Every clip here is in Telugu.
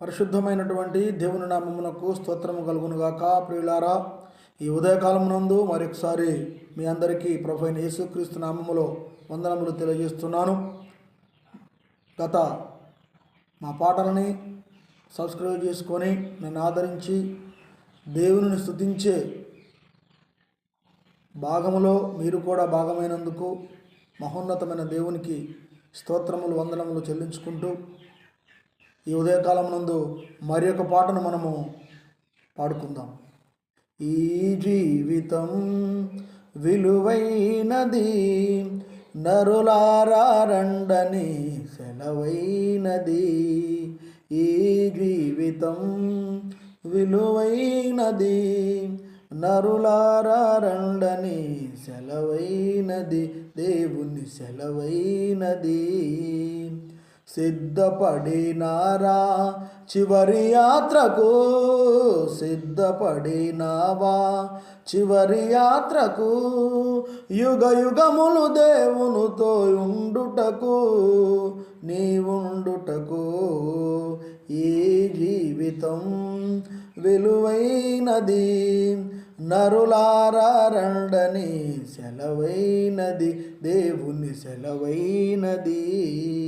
పరిశుద్ధమైనటువంటి దేవుని నామమునకు స్తోత్రము కలుగునుగాక. ప్రియులారా ఈ ఉదయకాలం నందు మరొకసారి మీ అందరికీ ప్రభు యేసుక్రీస్తు నామములో వందనములు తెలియజేస్తున్నాను. గత మా పాటలని సబ్స్క్రైబ్ చేసుకొని నన్ను ఆదరించి దేవుని స్థుతించే భాగములో మీరు కూడా భాగమైనందుకు మహోన్నతమైన దేవునికి స్తోత్రములు వందనములు చెల్లించుకుంటూ ఈ ఉదయకాలం నందు మరి ఒక పాటను మనము పాడుకుందాం. ఈ జీవితం విలువైనది నరులారండని సెలవైనది. ఈ జీవితం విలువైనది నరులారండని సెలవైనది దేవుని సెలవైనది. సిద్ధపడినారా? చివరి యాత్రకు సిద్ధపడినావా? చివరి యాత్రకు యుగ యుగములు దేవునితో ఉండుటకు నీవుండుటకు ఈ జీవితం విలువైనది. నరులారండని సెలవైనది దేవుని సెలవైనది.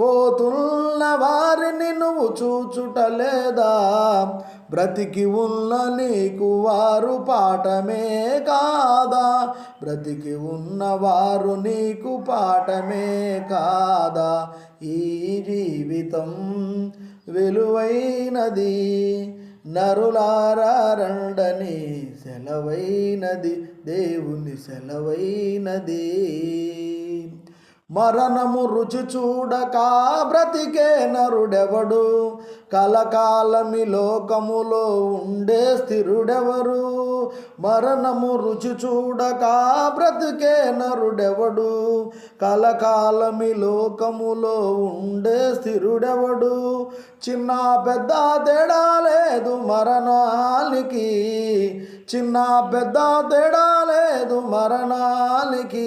పోతున్న వారిని నువ్వు చూచుటలేదా? బ్రతికి ఉన్న నీకు వారు పాఠమే కాదా? బ్రతికి ఉన్నవారు నీకు పాఠమే కాదా? ఈ జీవితం విలువైనది నరులారండని సెలవైనది దేవుని సెలవైనది. మరణము రుచి చూడక బ్రతికే నరుడెవడు? కలకాలమి లోకములో ఉండే స్థిరుడెవరు? మరణము రుచి చూడక బ్రతికే నరుడెవడు? కలకాలమి లోకములో ఉండే స్థిరుడెవడు? చిన్న పెద్ద తేడా లేదు మరణానికి. చిన్న పెద్ద తేడా లేదు మరణానికి.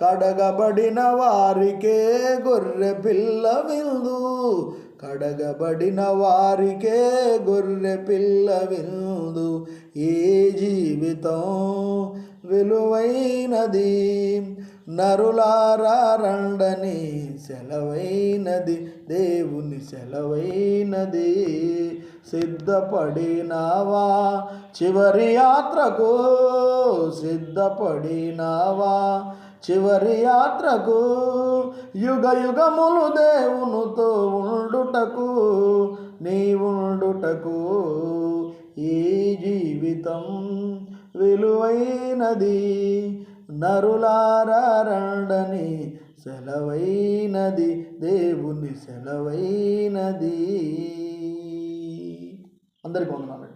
కడగబడిన వారికే గొర్రె పిల్ల విందు కడగబడిన వారికే గొర్రె పిల్ల విందు ఏ జీవితం విలువైనది. నరులారా రండని సెలవైనది. దేవుని సెలవైనది. సిద్ధపడినావా చివరి యాత్రకు? సిద్ధపడినావా చివరి యాత్రకు యుగ యుగములు దేవునితో ఉండుటకు నీ ఉండుటకు ఈ జీవితం విలువైనది. నరులారండని సెలవైనది దేవుని సెలవైనది. అందరికీ వందనాలు.